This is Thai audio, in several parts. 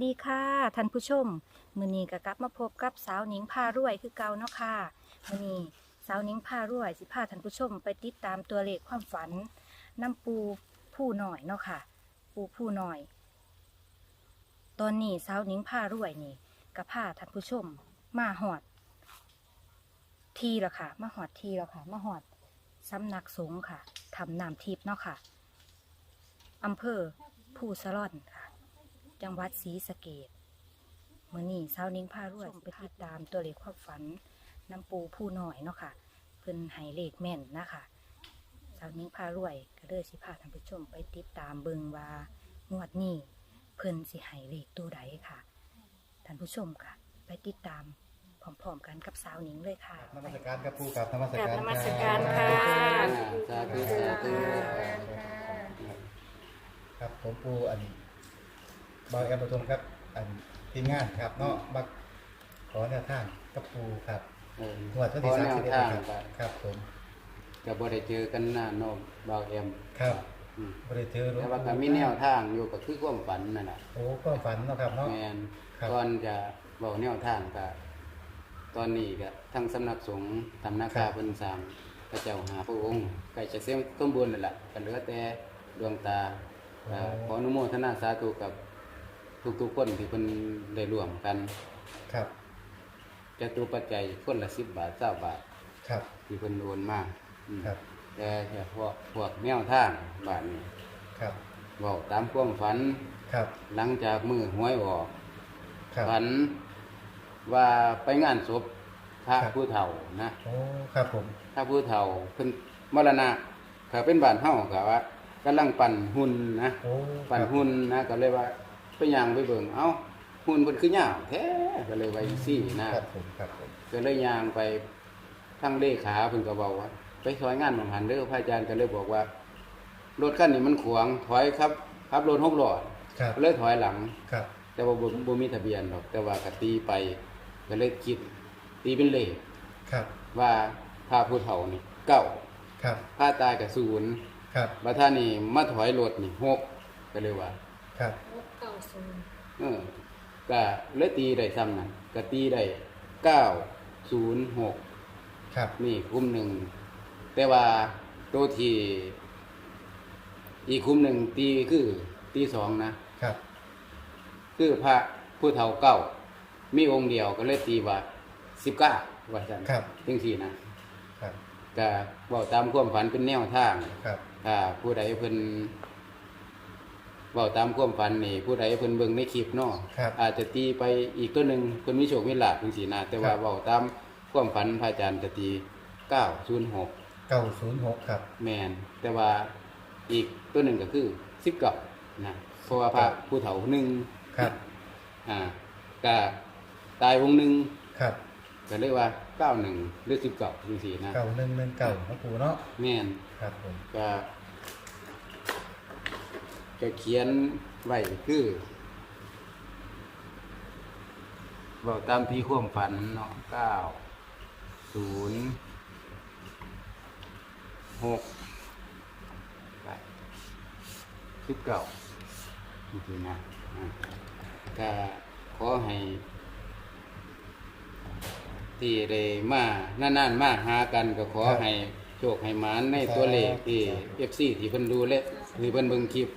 ดีค่ะท่านผู้ชมมือนี้ก็กลับมาพบกับสาวหนิงพารวยคือเก่าเนาะค่ะมือนี้สาวหนิงพารวยสิพาท่านผู้ชม ไปติดตามตัวเลขความฝันน้ำปูผู้หน่อยเนาะค่ะ ปูผู้หน่อย ตอนนี้สาวหนิงพารวยนี่ก็พาท่านผู้ชม มาหอด ทีแล้วค่ะ มาหอดทีแล้วค่ะ มาหอดสำนักสงฆ์ค่ะทำน้ำทิพย์เนาะค่ะอำเภอผู้สะร่อนค่ะ จังหวัดศรีสะเกดเมื่อนี้เช้านิ้งพารวยไปติดตามตัวเลขความฝันน้ำปูผู้น้อยเนาะค่ะ เพิ่นให้เลขแม่นนะคะเช้านิ้งพารวยก็เลยสิพาท่านผู้ชมไปติดตามเบิงว่างวดนี้เพิ่นสิให้เลขตัวใดค่ะท่านผู้ชมค่ะ ไปติดตามพร้อมๆกันกับสาวนิ้งเลยค่ะนมัสการครับครูกับนมัสการกราบนมัสการค่ะสาธุสาธุ ครับผมปูอัน บอยแอมประทุมครับ อันทีมงานครับเนาะมาขอแนวทางกับปูครับเอองวดวันขที่อสามแนวสิบเอ็ดทางครับก็ครับผมก็บ่ได้เจอกันหน้าโนมบาวเอ็มครับอืมบริเจอหลวงแต่ว่าก็มีแนวทางอยู่ก็คือความฝันนั่นน่ะ โอ้ก็ฝันเนาะครับเนาะ แม่นครับ ก่อนจะเว้าแนวทางก็ตอนนี้ก็ทั้งสำนักสงฆ์ทำนาคาเพิ่นสร้างพระเจ้าหาพระองค์ใกล้จะเสร็จสมบูรณ์นั่นแหละก็เหลือแต่ดวงตาก็ขออนุโมทนาสาธุกับ ทุกๆคนที่เพิ่นได้ร่วมกันครับจตุปัจจัยคนละ10บาท20บาท ครับ ที่เพิ่นโอนมาอืมครับ แต่เฉพาะพวกแนวทางบ้านนี้ครับเว้าตามความฝัน ครับ หลังจากมือหวยออกครับ ฝันว่าไปงานศพพระครับ ผู้เฒ่านะโอ้ครับผม พระผู้เฒ่าเพิ่นมรณะเขาเป็นบ้านเฮาก็ว่ากำลังปั่นหุ่นนะ โอ้ปั่นหุ่นนะก็เลยว่า ไปย่างไปเบิ่งเอ้าหุ่นเพิ่นคือยาวแท้ก็เลยว่าจังซี่นะครับผมครับผมก็เลยย่างไปทางเลขาเพิ่นก็บอกว่า ไปซอยงานบางหันเด้อพระอาจารย์ก็เลยบอกว่ารถคันนี้มันขวางถอยครับขับรถหกล้อครับก็เลยถอยหลังครับ แต่ว่าบ่บ่มีทะเบียนหรอกแต่ว่าก็ตีไป ก็เลยคิดตีเป็นเลขครับ ว่าพาผู้เฒ่านี่เก้าครับพาตายกับศูนย์ครับบัดท่านี่มาถอยรถนี่หกก็เลยว่า ครับเออก็เลยตีได้ซ้ำนั่นก็ตีได้เก้าศูนย์หกครับ นี่คุ้มหนึ่ง แต่ว่าตัวที่อีกคุ้มหนึ่งตีคือตีสองนะครับ คือพระผู้เฒ่าเก้ามีองค์เดียวก็เลยตีว่าสิบเก้าว่าสันครับจังสี่นะครับก็บอกตามความฝันเป็นแนวทางครับถ้าผู้ใดเพิ่น บอกตามความฝันนี่ผู้ใดเพิ่นเบิ่งในคลิปเนาะครับอาจจะตีไปอีกตัวหนึ่งเพิ่นมีโชคมีลาภจังสี่นะแต่ว่าครับบอกตามความฝันพระอาจารย์จะตีเก้าศูนย์หกเก้าศูนย์หกครับ แมนแต่ว่าอีกตัวหนึ่งก็คือสิบเก้านะเพราะว่าพระผู้เฒ่าหนึ่งครับ อ่าก็ตายองค์หนึ่งครับก็เรียกว่าเก้าหนึ่งหรือสิบเก้าจังสี่นะเก้าหนึ่งหนึ่งเก้าครับปูเนาะแม่นครับผม ก็ จะเขียนไว้คือบอกตามที่ความฝันเนาะเก้าศูนย์หกไปสิบเก้าจริงๆนะอ่าก็ขอให้ที่ได้มานานๆมาหากันก็ขอให้โชคให้หมานในตัวเลขที่ FC ที่เพิ่นดูและที่เพิ่นเบิ่งคลิป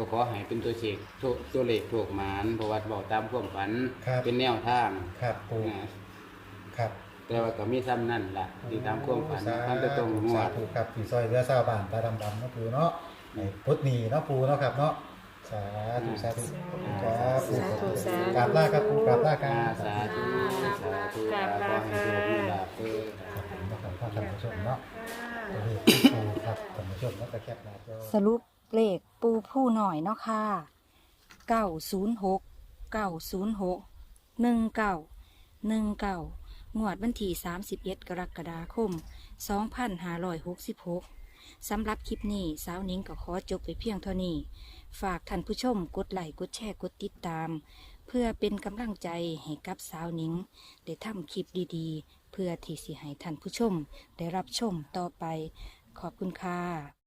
ก็ขอให้เป็นตัวเชกโชคตัวเลขโชคหมานเพราะว่าบอกตามความฝัน ครับ เป็นแนวทางครับปูอ่าครับ แต่ว่าก็มีซ้ำนั่นล่ะที่ตามความฝันสามันจะตรงงวสาดธุครับผีซอยเรือซาวบานตาดำดำๆเนาะปูเนาะให้พุทธนีเนาะปูเนาะครับเนาะสาธุสาธุครับสาธุสาธุ กราบลาครับปูกราบลาครัอ่าบสาธุสาธุขอให้โชคมีลาภเด้อครับผมนะครับท่านผู้ชมเนาะตัวเลขปูครับท่านผู้ชมแล้วก็แคปหน้าจอ สรุป เลขปูผู้หน่อยเนาะค่ะเก้าศูนย์หกเก้าศูนย์หกหนึ่งเก้าหนึ่งเก้างวดวันที่สามสิบเอ็ดกรกฎาคมสองพันห้าร้อยหกสิบหกสำหรับคลิปนี้ สาวนิ้งก็ขอจบไปเพียงเท่านี้ ฝากท่านผู้ชมกดไลค์กดแชร์กดติดตาม เพื่อเป็นกำลังใจให้กับสาวนิ้ง ได้ทำคลิปดีๆ เพื่อที่สิให้ท่านผู้ชม ได้รับชมต่อไป ขอบคุณค่ะ